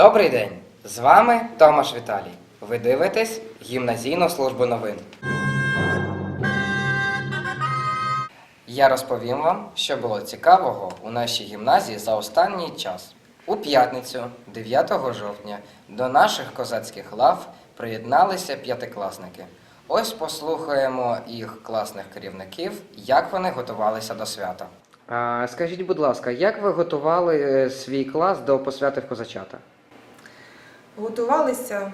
Добрий день! З вами Томаш Віталій. Ви дивитесь гімназійну службу новин. Я розповім вам, що було цікавого у нашій гімназії за останній час. У п'ятницю, 9 жовтня, до наших козацьких лав приєдналися п'ятикласники. Ось послухаємо їх класних керівників, як вони готувалися до свята. А, скажіть, будь ласка, як ви готували е, свій клас до посвяти в козачата? Готувалися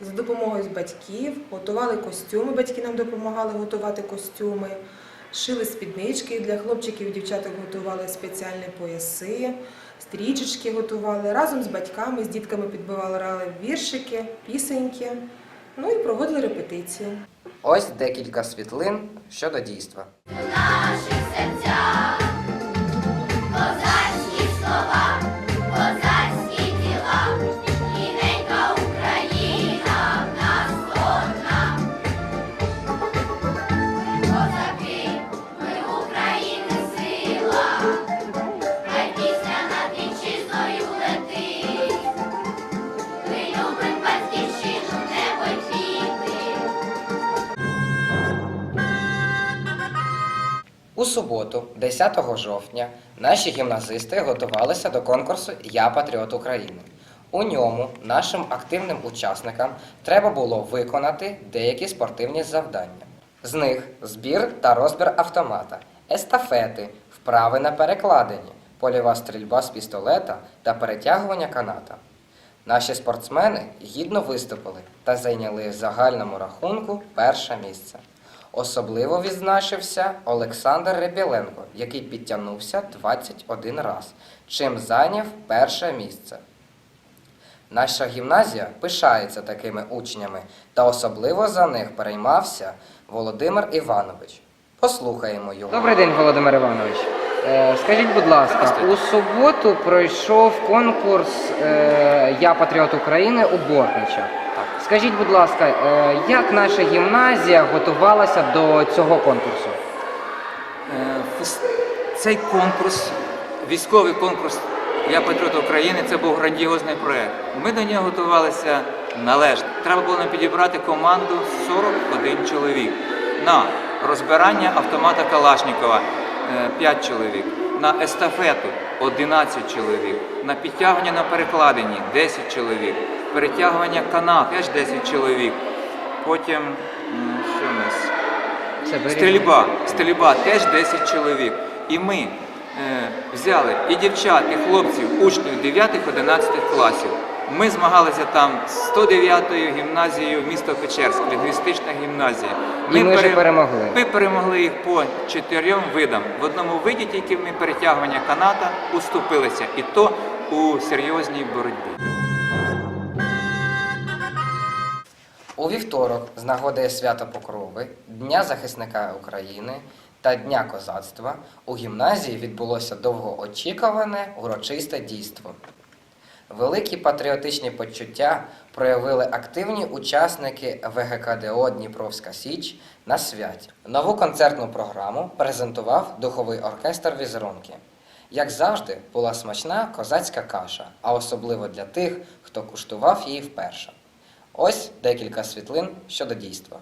за допомогою батьків, готували костюми, батьки нам допомагали готувати костюми, шили спіднички для хлопчиків і дівчаток готували спеціальні пояси, стрічечки готували. Разом з батьками, з дітками підбивали віршики, пісеньки. Ну і проводили репетиції. Ось декілька світлин щодо дійства. наших серцях, суботу, 10 жовтня, наші гімназисти готувалися до конкурсу Я патріот України. У ньому нашим активним учасникам треба було виконати деякі спортивні завдання. З них збір та розбір автомата, естафети, вправи на перекладині, польова стрільба з пістолета та перетягування каната. Наші спортсмени гідно виступили та зайняли в загальному рахунку перше місце. Особливо відзначився Олександр Репіленко, який підтягнувся 21 раз, чим зайняв перше місце. Наша гімназія пишається такими учнями, та особливо за них переймався Володимир Іванович. Послухаємо його. Добрий день, Володимир Іванович. Е, скажіть, будь ласка, у суботу пройшов конкурс е, Я патріот України у Бортнича. Скажіть, будь ласка, е, як наша гімназія готувалася до цього конкурсу? Е, Цей конкурс, військовий конкурс Я патріот України, це був грандіозний проект. Ми до нього готувалися належно. Треба було нам підібрати команду 41 чоловік на розбирання автомата Калашнікова 5 чоловік, на естафету 11 чоловік, на підтягування на перекладині 10 чоловік, перетягування канат теж 10 чоловік. Потім що в нас? Стрільба, стрільба теж 10 чоловік. І ми е, взяли і дівчат, і хлопців, учнів 9-11 класів. Ми змагалися там з 109-ю гімназією міста Печерськ, лінгвістична гімназія. І ми вже перемогли. Ми перемогли їх по чотирьом видам. В одному виді тільки ми перетягування каната уступилися, і то у серйозній боротьбі. У вівторок, з нагоди свята Покрови, Дня захисника України та Дня козацтва у гімназії відбулося довгоочікуване урочисте дійство. Великі патріотичні почуття проявили активні учасники ВГКДО Дніпровська Січ на святі. Нову концертну програму презентував духовий оркестр візерунки. Як завжди, була смачна козацька каша, а особливо для тих, хто куштував її вперше. Ось декілька світлин щодо дійства.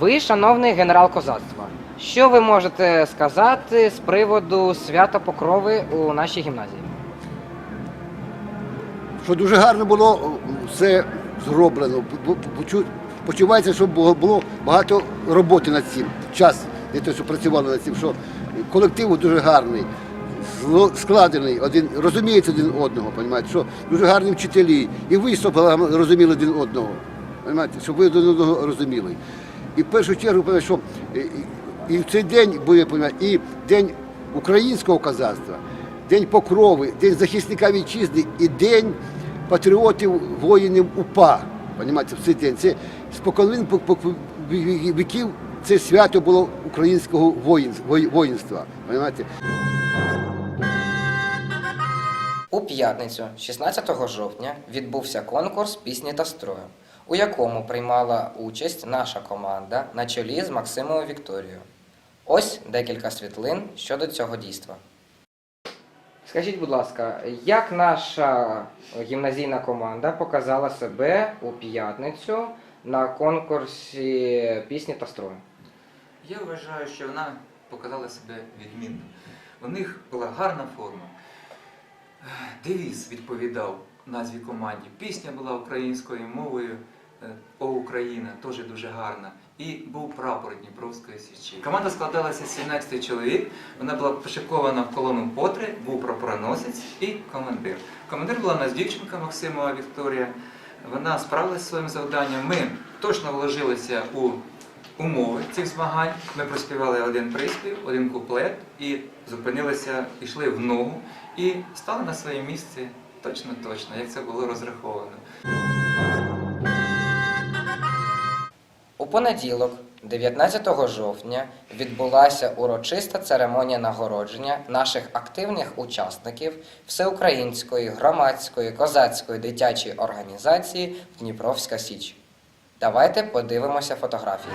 Ви, шановний генерал козацтва, що ви можете сказати з приводу свята Покрови у нашій гімназії? що дуже гарно було все зроблено. Почувається, що було багато роботи над цим. Час для того, що працювали над цим, що колектив дуже гарний, складений, один, розуміється один одного, понімаєте, що дуже гарні вчителі, і ви щоб розуміли один одного. Понімаєте, щоб ви один одного розуміли. І в першу чергу, що е, і, в цей день буде і день українського козацтва, день покрови, день захисника вітчизни і день патріотів, воїнів УПА. Понімаєте, в цей день. Це споконвін по- по- віків це свято було українського воїнства. Понімаєте? У п'ятницю, 16 жовтня, відбувся конкурс пісні та строю, у якому приймала участь наша команда на чолі з Максимою Вікторією. Ось декілька світлин щодо цього дійства. Скажіть, будь ласка, як наша гімназійна команда показала себе у п'ятницю на конкурсі пісні та строю? Я вважаю, що вона показала себе відмінно. У них була гарна форма. Девіз відповідав назві команді. Пісня була українською мовою. Е, О Україна теж дуже гарна. І був прапор Дніпровської січі. Команда складалася з 17 чоловік. Вона була пошикована в колону по три, був прапороносець і командир. Командир була у нас дівчинка Максимова Вікторія. Вона справилася зі своїм завданням. Ми точно вложилися у умови цих змагань. Ми проспівали один приспів, один куплет і зупинилися, йшли в ногу і стали на своє місце точно-точно, як це було розраховано. Понеділок, 19 жовтня, відбулася урочиста церемонія нагородження наших активних учасників Всеукраїнської громадської козацької дитячої організації Дніпровська Січ. Давайте подивимося фотографії.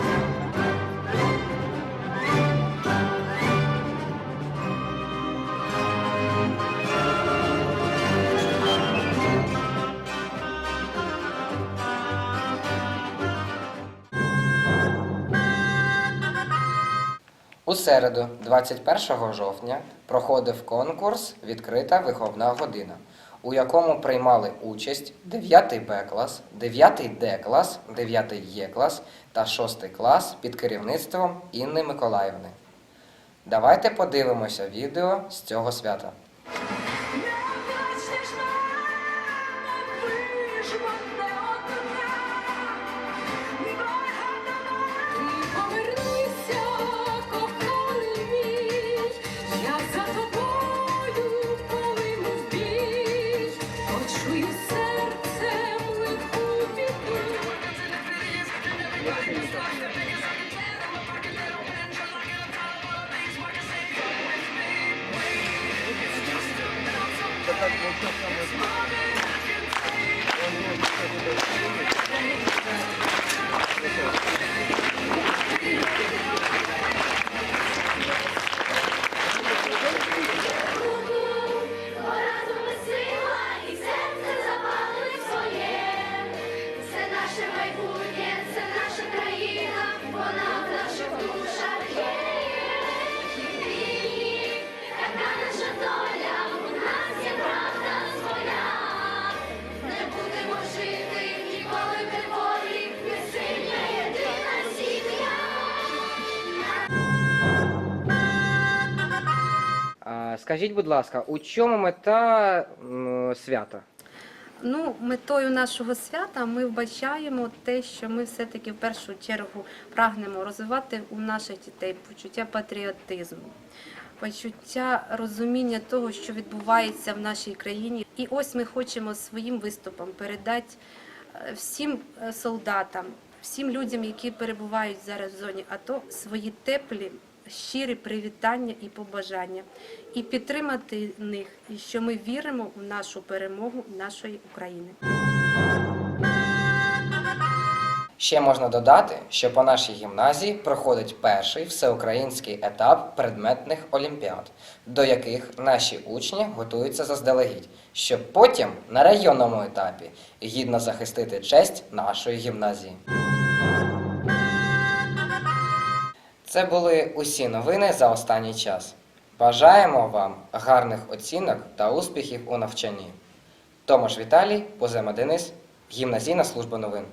У середу, 21 жовтня, проходив конкурс Відкрита виховна година, у якому приймали участь 9 Б клас, 9 Д клас, 9 Е-клас та 6 клас під керівництвом Інни Миколаївни. Давайте подивимося відео з цього свята. Разом Скажіть, будь ласка, у чому мета свята? Ну, метою нашого свята ми вбачаємо те, що ми все-таки в першу чергу прагнемо розвивати у наших дітей почуття патріотизму, почуття розуміння того, що відбувається в нашій країні. І ось ми хочемо своїм виступом передати е, всім е, солдатам, всім людям, які перебувають зараз в зоні АТО, свої теплі. Щирі привітання і побажання, і підтримати них, і що ми віримо в нашу перемогу нашої України. Ще можна додати, що по нашій гімназії проходить перший всеукраїнський етап предметних олімпіад, до яких наші учні готуються заздалегідь, щоб потім на районному етапі гідно захистити честь нашої гімназії. Це були усі новини за останній час. Бажаємо вам гарних оцінок та успіхів у навчанні. Томаш Віталій, Позема Денис, Гімназійна служба новин.